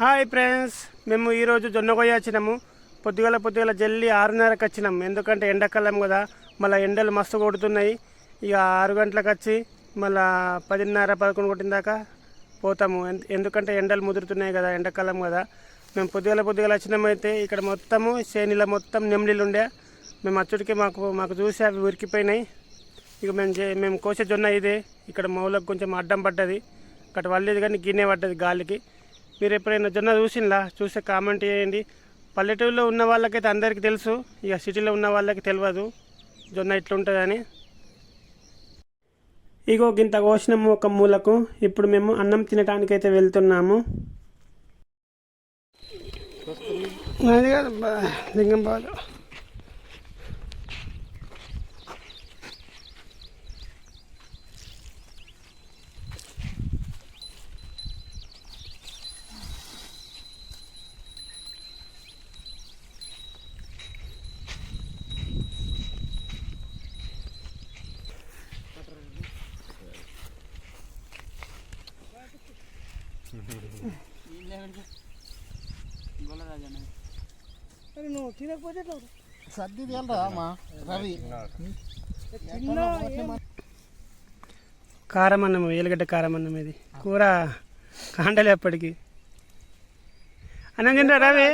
Hi friends మేము ఈరోజు జొన్న కొయ్య వచ్చినాము. పొద్దుగల పొద్దుగల జల్లి ఆరున్నరకు వచ్చినాం. ఎందుకంటే ఎండాకాలం కదా మళ్ళీ ఎండలు మస్తు కొడుతున్నాయి. ఇక ఆరు గంటలకు వచ్చి మళ్ళా పదిన్నర పదకొండు కొట్టిన దాకా పోతాము. ఎందు- ఎందుకంటే ఎండలు ముదురుతున్నాయి కదా ఎండాకాలం కదా. మేము పొద్దుగల పొద్దుగల వచ్చినామైతే ఇక్కడ మొత్తము శేనిల మొత్తం నెమ్మిళ్ళు ఉండే మేము అచ్చుడికి మాకు మాకు చూసి అవి ఉరికిపోయినాయి. ఇక మేము చే మేము కోసే జొన్న ఇదే. ఇక్కడ మౌలకు కొంచెం అడ్డం పడ్డది. ఇక్కడ వల్లేదు కానీ గిన్నె పడ్డది గాలికి. మీరు ఎప్పుడైనా జొన్న చూసిందా చూస్తే కామెంట్ చేయండి. పల్లెటూరులో ఉన్న వాళ్ళకైతే అందరికీ తెలుసు. ఇక సిటీలో ఉన్న వాళ్ళకి తెలియదు జొన్న ఇట్లుంటుందని ఇగో గింత కోసినము ఒక మూలకు. ఇప్పుడు మేము అన్నం తినటానికైతే వెళ్తున్నాము. అది కాదు లింగంబాదు సర్ది తేలరా మా రవి. కారం అన్నం ఎలుగడ్డ కారం అన్నం ఇది. కూర కాండలే అప్పటికి. అన్నం తింటా రావే?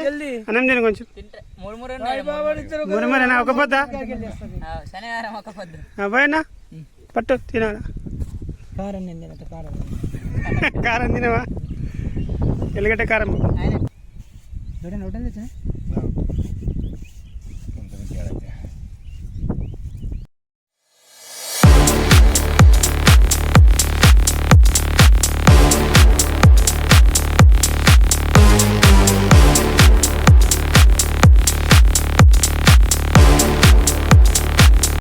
అన్నం తిన కొంచెం. తింటే మూడు మూడు ఉన్నాయి, మూడు మూడు. మరి మరి ఒక పొద్దా? అబ్బాయినా పట్టు తినాలా? కారం. కారం తినవా? ఎల్లిగడ్డ కారం. చూడండి ఒకటే తెచ్చా